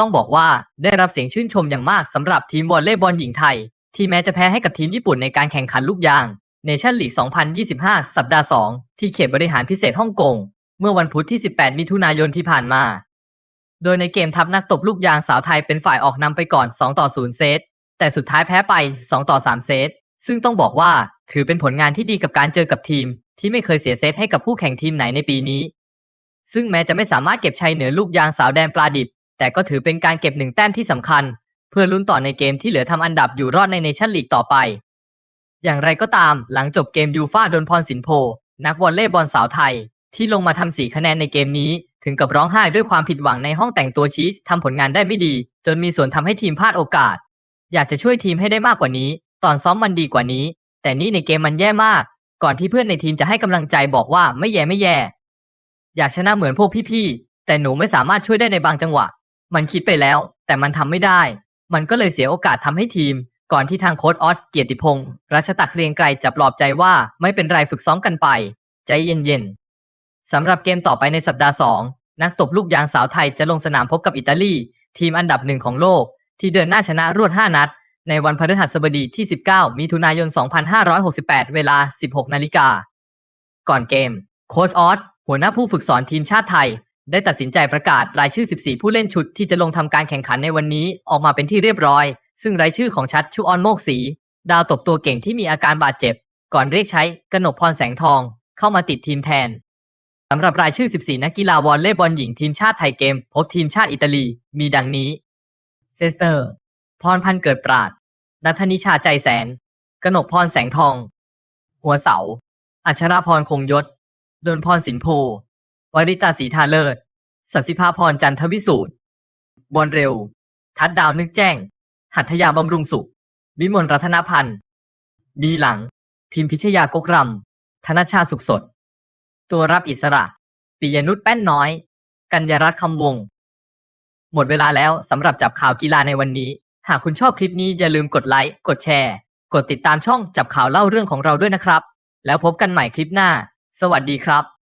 ต้องบอกว่าได้รับเสียงชื่นชมอย่างมากสำหรับทีมวอลเลย์บอลหญิงไทย ที่แม้จะแพ้ให้กับทีมญี่ปุ่นในการแข่งขันลูกยางเนชั่นลีก 2025 สัปดาห์ 2 ที่เขตบริหารพิเศษฮ่องกง เมื่อวันพุธที่ 18 มิถุนายนที่ผ่านมา โดยในเกมทัพนักตบลูกยางสาวไทยเป็นฝ่ายออกนำไปก่อน 2 ต่อ 0 เซต แต่สุดท้ายแพ้ไป 2 ต่อ 3 เซต ซึ่งต้องบอกว่าถือเป็นผลงานที่ดีกับการเจอกับทีม ที่ไม่เคยเสียเซตให้กับผู้แข่งทีมไหนในปีนี้ ซึ่งแม้จะไม่สามารถเก็บชัยเหนือลูกยางสาวแดนปลาดิบ แต่ก็ถือเป็นการเก็บหนึ่งแต้มที่สำคัญ เพื่อลุ้นต่อในเกมที่เหลือทำอันดับอยู่รอดในเนชั่นลีกต่อไป อย่างไรก็ตามหลังจบเกมยูฟ่าโดนพรสินโพ นักวอลเลย์บอลสาวไทย ที่ลงมาทำสีคะแนนในเกมนี้ ถึงกับร้องไห้ด้วยความผิดหวังในห้องแต่งตัวชีสทำผลงานได้ไม่ดี จนมีส่วนทำให้ทีมพลาดโอกาส อยากจะช่วยทีมให้ได้มากกว่านี้ ตอนซ้อมมันดีกว่านี้ แต่นี่ในเกมมันแย่มาก ก่อนที่เพื่อนในทีมจะให้กำลังใจบอกว่าไม่แย่ไม่แย่ อยากชนะเหมือนพวกพี่ๆแต่หนูไม่สามารถช่วยได้ในบางจังหวะ มันคิดไปแล้ว แต่มันทำไม่ได้ มันก็เลยเสียโอกาสทำให้ทีม ก่อนที่ทางโค้ชออสเกียรติพงศ์รัชตะเรียงไกรจะปลอบใจว่าไม่เป็นไรฝึกซ้อมกันไป ใจเย็นๆสำหรับเกมต่อไปในสัปดาห์ 2 นักตบลูกยางสาวไทยจะลงสนามพบกับอิตาลี ทีมอันดับหนึ่งของโลก ที่เดินหน้าชนะรวด 5 นัด ในวันพฤหัสบดีที่ 19 มิถุนายน 2568 เวลา 16 นาฬิกา ก่อนเกม โค้ชออสหัวหน้าผู้ฝึกสอนทีมชาติไทย ได้ตัดสินใจประกาศรายชื่อ 14 ผู้เล่นชุดที่จะลงทำการแข่งขันในวันนี้ออกมาเป็นที่เรียบร้อย ซึ่งรายชื่อของชัดชุออนโมกศรีดาวตบตัวเก่งที่มีอาการบาดเจ็บ ก่อนเรียกใช้กนกพรแสงทอง เข้ามาติดทีมแทนสำหรับรายชื่อ 14 นักกีฬาวอลเลย์บอลหญิงทีมชาติไทยเกม พบทีมชาติอิตาลี มีดังนี้เซสเตอร์ พรพันเกิดปราดนัทนิชาใจแสน กนกพรแสงทอง หัวเสา อัชราพรคงยศ ดนพรสินโพ วริตาสีทาเลิศสัสิภาพรจันทวิสูตรบอลเร็ว ทัดดาวนึกแจ้ง หัตถยาบำรุงสุข วิมลรัตนพันธ์บีหลัง พิมพิชยากกรำธนชาสุขสด ตัวรับอิสระ ปิยนุชแป้นน้อย กัญญารัตน์คำวง หมดเวลาแล้วสำหรับจับข่าวกีฬาในวันนี้ หากคุณชอบคลิปนี้อย่าลืมกดไลค์ กดแชร์ กดติดตามช่องจับข่าวเล่าเรื่องของเราด้วยนะครับ แล้วพบกันใหม่คลิปหน้า สวัสดีครับ